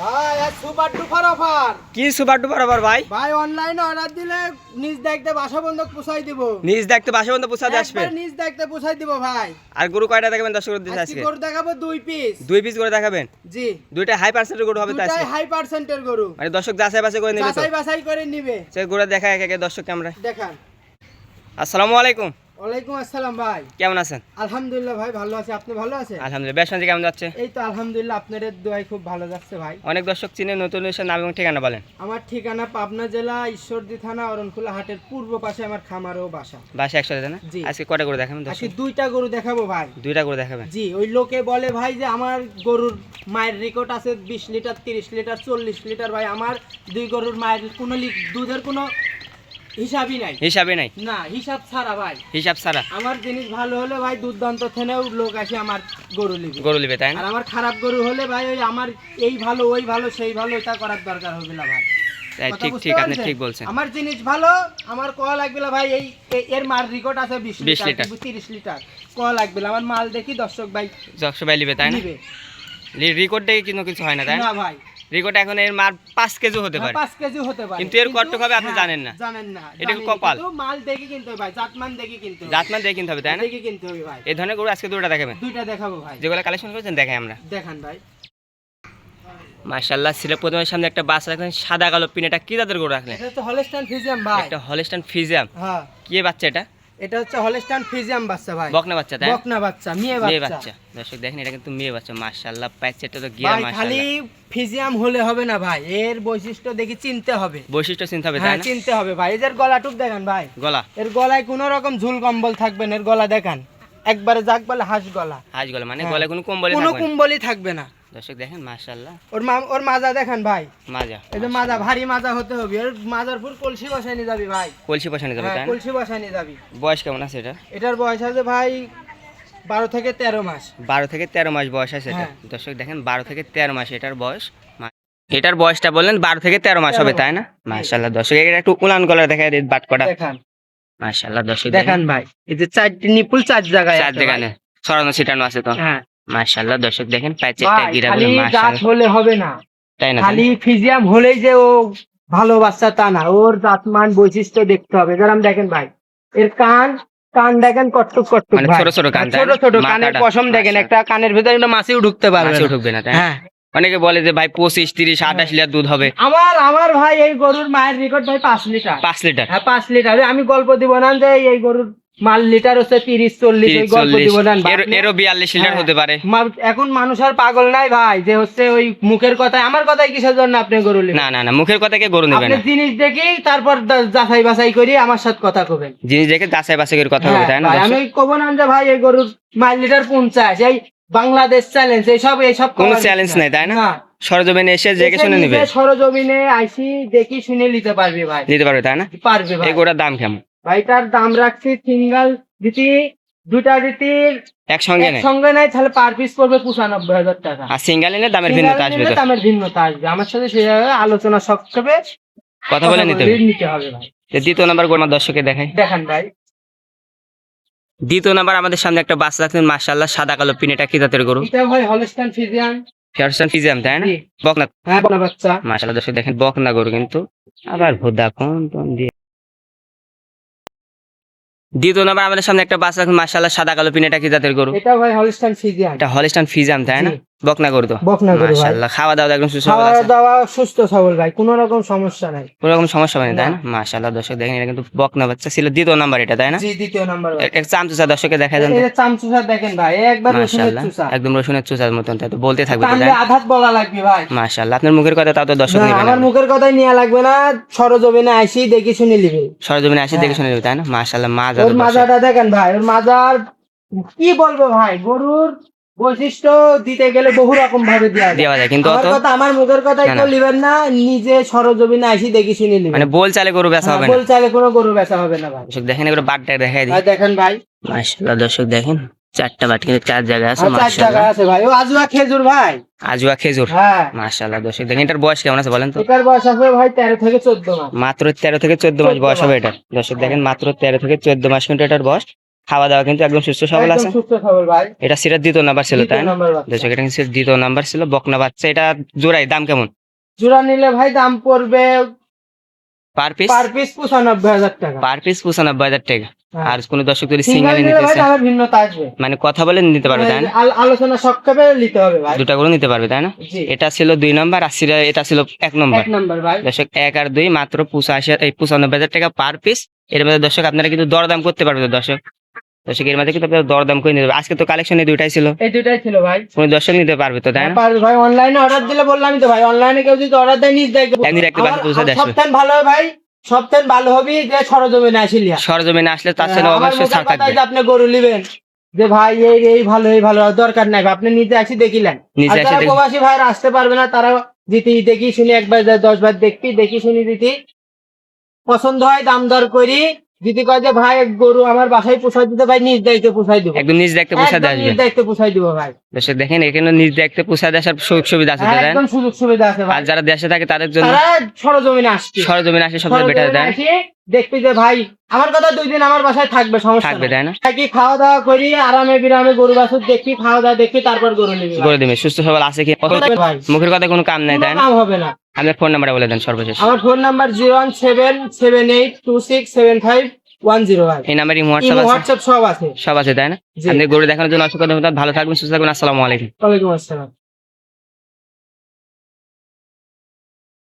ভাই আজ super duper offer. কি সুপার ডুপার আবার ভাই? ভাই অনলাইনে অর্ডার দিলে নিজ দেখতে বাসা পোষাই দিব। নিজ দেখতে বাসা বন্ধ পোষাতে আসবে? একবার নিজ দেখতে পোষাই দিব ভাই। আর গরু কয়টা দেখাবেন দর্শক দিতে আজকে আজকে? গরু দেখাবো দুই পিস দুই পিস করে দেখাবেন? জি। দুইটা হাই পার্সেন্টের গরু হবে হাই পার্সেন্টের গরু। মানে দর্শক যাচাই বাছাই করে নেবে বাছাই করে নিবে। সে গরু দেখা এক একে দর্শক আমরা। দেখান। আসসালামু আলাইকুম। ওয়ালাইকুম আসসালাম ভাই। কেমন আছেন? আলহামদুলিল্লাহ ভাই ভালো আছে। আপনি ভালো আছেন? আলহামদুলিল্লাহ। বেশ কেমন যাচ্ছে? এই তো আলহামদুলিল্লাহ আপনাদের দোয়াই খুব ভালো যাচ্ছে ভাই। অনেক দর্শক চিনে নতুন এসে নাম এবং ঠিকানা বলেন। আমার ঠিকানা পাবনা জেলা ঈশ্বরদী থানা অরণখোলা হাটের পূর্ব পাশে আমার খামার ও বাসা। বাসা একসাথে না? জি। আজকে কয়টা করে দেখাবেন আজকে দুইটা গরু দেখাবো ভাই। দুইটা করে দেখাবেন? জি ওই লোকে বলে ভাই যে আমার গরুর মায়ের রেকর্ড আছে বিশ লিটার তিরিশ লিটার চল্লিশ লিটার। ভাই আমার দুই গরুর মায়ের কোনো দুধের কোনো হিসাবই নাই। হিসাবে নাই? না হিসাব ছাড়া ভাই। হিসাব ছাড়া? আমার জিনিস ভালো হলে ভাই দুর্দান্ত থেনেও লোক আসে আমার গরু নিবে। গরু লিবে তাই না? আর আমার খারাপ গরু হলে ভাই ওই আমার এই ভালো ওই ভালো সেই ভালো এটা করার দরকার হবে না ভাই। তাই ঠিক ঠিক আপনি ঠিক বলছেন। আমার জিনিস ভালো আমার ক লাগবে না ভাই এই এর মার রেকর্ড আছে বিশ 20 লিটার। লিটার। তিরিশ লিটার। ক লাগবে না আমার মাল দেখি দর্শক ভাই দর্শক ভাই লিবে তাই না? রেকর্ড দেখে কিন্তু কিছু হয় না তাই না ভাই। রেকর্ড এখন এর মার পাঁচ কেজি হতে হ্যাঁ, পারে। পাঁচ কেজি হতে পারে। কিন্তু এর কতটুকু হবে আপনি হ্যাঁ, জানেন না। জানেন না। এটা কপাল। মাল দেখে কিনতে হবে ভাই জাতমান দেখে কিনতে হবে। জাতমান দেখে কিনতে হবে তাই না? দেখে কিনতে হবে ভাই। এই ধরনের গরু আজকে দুটো দেখাবেন? দুইটা দেখাবো ভাই। যেগুলো কালেকশন করেছেন দেখাই আমরা। দেখান ভাই। মাশাল্লাহ ছিল প্রথমে সামনে একটা বাস রাখলেন সাদা কালো পিন এটা কি জাতের গরু রাখলেন? এটা হচ্ছে হলস্টাইন ফিজিয়াম ভাই। একটা হলস্টাইন ফিজিয়াম হ্যাঁ। কি বাচ্চা এটা? এটা হচ্ছে হলস্টাইন ফিজিয়াম বাচ্চা ভাই। বকনা বাচ্চা তাই বকনা বাচ্চা মেয়ে মেয়ে বাচ্চা। বাচ্চা। দর্শক দেখেন এটা কিন্তু মেয়ে বাচ্চা প্যাচেটা তো গিয়া ভাই খালি ফিজিয়াম হলে হবে না ভাই এর বৈশিষ্ট্য দেখি চিনতে হবে। বৈশিষ্ট্য চিন্তা হবে তাই হ্যাঁ না? চিনতে হবে ভাই এদের গলাটুক দেখান ভাই। গলা? এর গলায় কোনো রকম ঝুল কম্বল থাকবে না এর গলা দেখান। একবারে যাক বলে হাঁস গলা। হাঁস গলা মানে। গলায় কোনো কম্বল কোনো থাকবে না। কুম্বলই থাকবে না। দর্শক দেখেন ওর মা ওর মাজা দেখান ভাই। মাজা এই যে মাজা ভারী মাজা হতে হবে। ওর মাজার ফুল কলসি বসাই নিয়ে যাবি ভাই। কলসি বসানো যাবে হ্যাঁ তাই কলসি বসাই নিয়ে যাবি। বয়স কেমন আছে এটা? এটার বয়স আছে ভাই বারো থেকে তেরো মাস। বারো থেকে তেরো মাস বয়স আছে এটা? হ্যাঁ। দর্শক দেখেন বারো থেকে তেরো মাস এটার বয়স। এটার বয়সটা বললেন বারো থেকে তেরো মাস হবে তাই না? মাশাল্লাহ দর্শক এটা একটু উলান গলা দেখা যায় বাট করা। দেখান। মাশাল্লাহ দর্শক দেখান ভাই। এই যে চারটি নিপুল চার জায়গায় চার ভাই। ছড়ানো ছিটানো আছে তো? হ্যাঁ। মাশাল্লাহ দর্শক দেখেন গাছ হলে হবে না। তাই না খালি ফিজিয়াম হলেই যে ও ভালো বাচ্চা তা না ওর জাতমান বৈশিষ্ট্য দেখতে হবে। যেরকম দেখেন ভাই এর কান কান দেখেন কট্টুক কট্টুক মানে। ছোট ছোট কান, ছোট ছোট কানের পশম দেখেন একটা কানের ভেতরে একটা মাছিও ঢুকতে পারবে না। ঢুকবে না? হ্যাঁ। অনেকে বলে যে ভাই পঁচিশ তিরিশ আঠাশ লিটার দুধ হবে। আমার আমার ভাই এই গরুর মায়ের রেকর্ড ভাই পাঁচ লিটার। পাঁচ লিটার। হ্যাঁ পাঁচ লিটার। আমি গল্প দিব না যে এই গরুর মাল লিটার হচ্ছে তিরিশ চল্লিশ এই গল্প দিব না। এরও বিয়াল্লিশ লিটার হ্যাঁ। হতে পারে। এখন মানুষ আর পাগল নাই ভাই যে হচ্ছে ওই মুখের কথায়। আমার কথাই কিসের জন্য আপনি গরু নেবেন? না না না মুখের কথা কে গরু নেবে আপনি জিনিস দেখি তারপর যাচাই বাছাই করি আমার সাথে কথা কবেন। জিনিস দেখে যাচাই বাছাই করে কথা হবে হ্যাঁ, তাই না আমি কব না যে ভাই এই গরুর মাইল লিটার পঞ্চাশ এই বাংলাদেশ চ্যালেঞ্জ এইসব এইসব কোনো চ্যালেঞ্জ নাই, তাই না? সরজমিনে এসে জেগে শুনে নিবে। সরজমিনে আইসি দেখি শুনে নিতে পারবে ভাই। নিতে পারবে তাই না? পারবে ভাই। এই দাম কেমন? ভাইটার দাম রাখছি সিঙ্গেল দিতি দুটা দিতির একসঙ্গে নেই? সঙ্গে নাই তাহলে পার পিস পড়বে পঁচানব্বই হাজার টাকা। আর সিঙ্গেল নিলে দামের ভিন্নতা আসবে দামের ভিন্নতা আসবে। আমার সাথে সেভাবে আলোচনা সক্ষেপে কথা বলে নিতে হবে। নিতে হবে ভাই। দ্বিতীয় নাম্বার গরু দর্শকে দেখাই। দেখান ভাই। দ্বিতীয় নাম্বার আমাদের সামনে একটা বাস রাখছেন মাশাল্লাহ সাদা কালো পিনেটা কি জাতের গরু? এটা ভাই হলস্টাইন তাই না? বকনা। হ্যাঁ বলা বাচ্চা। মাশাল্লাহ দর্শক দেখেন বকনা গরু কিন্তু। আবার ভোদা কোন কোন দিয়ে। দ্বিতীয় নাম্বার আমাদের সামনে একটা বাস রাখছেন মাশাল্লাহ সাদা কালো পিনেটা কি জাতের গরু? এটা ভাই হলস্টাইন ফিজিয়ান এটা হলিস্টান ফিজাম তাই না। বকনা গরু তো? বকনা গরু ভাই। মাশাল্লাহ খাওয়া দাওয়া একদম সুসবল খাওয়া দাওয়া সুস্থ সবল ভাই। কোনো রকম সমস্যা নাই। কোনো রকম সমস্যা হয়নি তাই না। মাশাল্লাহ দর্শক দেখেন এটা কিন্তু বকনা বাচ্চা ছিল দ্বিতীয় নাম্বার এটা তাই না? জি দ্বিতীয় নাম্বার এক চামচুসা দর্শকে দেখা যান যে চামচুসা দেখেন ভাই একবার রসুনের চুসা। একদম রসুনের চুসার মতন তাই তো বলতে থাকবে তাই না? আঘাত বলা লাগবে ভাই। মাশাল্লাহ আপনার মুখের কথা তাও তো দর্শক নেবে আমার মুখের কথাই নেওয়া লাগবে না সরজমিনে আইসি দেখি শুনে নিবে। সরজমিনে আসে দেখে হ্যাঁ। শুনে নেবে তাই না? মাশাল্লাহ মাজা ওর মাজাটা দেখেন ভাই ওর মাজার কি বলব ভাই গরুর বৈশিষ্ট্য দিতে গেলে বহু রকম ভাবে দেওয়া যায় কিন্তু আমার কথা আমার মুখের কথাই না, নিজে সরজমিনে দেখি শুনে নিবেন। মানে বল চালে গরু বেচা হবে না? বল চাইলে কোনো গরু বেচা হবে না ভাই। দর্শক দেখেন এগুলো বাটটা দেখাই দিই। দেখেন ভাই। মাশাল্লাহ দর্শক দেখেন চারটা বাট কিন্তু চার জায়গায় আছে আর চার টাকা আছে ভাই। ও আজুয়া খেজুর ভাই। আজুয়া খেজুর? হ্যাঁ। মাশাল্লাহ দর্শক দেখেন এটার বয়স কেমন আছে বলেন তো? এটার বয়স আছে ভাই তেরো থেকে চোদ্দ মাস। মাত্র তেরো থেকে চোদ্দ মাস বয়স হবে। এটা। দর্শক দেখেন মাত্র তেরো থেকে চোদ্দ মাস কিন্তু এটার বয়স। খাওয়া দাওয়া কিন্তু একদম সুস্থ সবল আছে। এটা সিরার দ্বিতীয় নাম্বার ছিল তাই। দর্শক এটা কিন্তু দ্বিতীয় নাম্বার ছিল বকনা বাচ্চা। এটা জোড়াই দাম কেমন? জোড়া নিলে ভাই দাম পড়বে পার পিস পার পিস পঁচানব্বই হাজার টাকা। পার পিস পঁচানব্বই হাজার টাকা। হ্যাঁ। আর কোন দর্শক যদি সিঙ্গেল নিতে চায়? দামের ভিন্নতা আসবে। মানে কথা বলে নিতে পারবে তাই না? আলোচনা সক্ষেপে নিতে হবে ভাই। দুটা করে নিতে পারবে তাই না? এটা ছিল দুই নাম্বার আর সিরা এটা ছিল এক নম্বর। এক নাম্বার ভাই। দর্শক এক আর দুই মাত্র পঁচাশি এই পঁচানব্বই হাজার টাকা পার পিস এর মধ্যে দর্শক আপনারা কিন্তু দরদাম করতে পারবে দর্শক? দর্শক এর মধ্যে কিন্তু আপনারা দরদাম করে নিতে আজকে তো কালেকশন এই দুইটাই ছিল। এই দুটাই ছিল ভাই। কোন দর্শক নিতে পারবে তো তাই না? পারবে ভাই অনলাইনে অর্ডার দিলে বললামই তো ভাই অনলাইনে কেউ যদি অর্ডার দেয় নিজ দায়িত্ব। একদিন একটা বাসা পৌঁছে দিয়ে সপ্তাহ ভালো হবে ভাই সপ্তাহ ভালো হবে যে সরজমিনে সরজমিনে আসলে তার সাথে হ্যাঁ, অবশ্যই ছাড় থাকবে। আপনি গরু নিবেন। যে ভাই এই এই ভালো এই ভালো দরকার নাই আপনি নিজে আসি দেখিলেন। নিজে দেখে- প্রবাসী ভাইরা আসতে পারবে না তারা দিতি দেখি শুনি একবার দশ বার দেখবি দেখি শুনি দিতি পছন্দ হয় দাম দর করি। দিদি কয় যে ভাই গরু আমার বাসায় পোষাই দিতে ভাই নিজ দায়িত্বে পোষাই দিব। একদম নিজ দায়িত্বে পোষা দেয় নিজ দায়িত্বে পোষাই দিব ভাই। বেশ দেখেন এখানে নিজ দায়িত্বে দেয় সব সুযোগ সুবিধা আছে তাই একদম সুযোগ সুবিধা আছে ভাই। আর যারা দেশে থাকে তাদের জন্য তারা সরজমিনে আসছে। সরজমিনে আসে সবচেয়ে বেটার দেয় দেখবি যে ভাই আমার কথা দুই দিন আমার বাসায় থাকবে সমস্যা থাকবে তাই না? থাকি খাওয়া দাওয়া করি আরামে বিরামে গরু বাছুর দেখি খাওয়া দাওয়া দেখি তারপর গরু নিবি। করে দিবে সুস্থ সবল আছে কি? মুখের কথা কোনো কাম নাই তাই না? কাম হবে না। আপনার ফোন নাম্বারটা বলে দেন সর্বশেষ। আমার phone number zero one seven seven eight two six seven five one zero ভাই। এই নাম্বারই হোয়াটসঅ্যাপ আছে? হোয়াটসঅ্যাপ সব আছে। সব আছে তাই না? আপনি গরু দেখানোর জন্য অসংখ্য ধন্যবাদ ভালো থাকবেন সুস্থ থাকবেন আসসালামু আলাইকুম। ওয়ালাইকুম আসসালাম।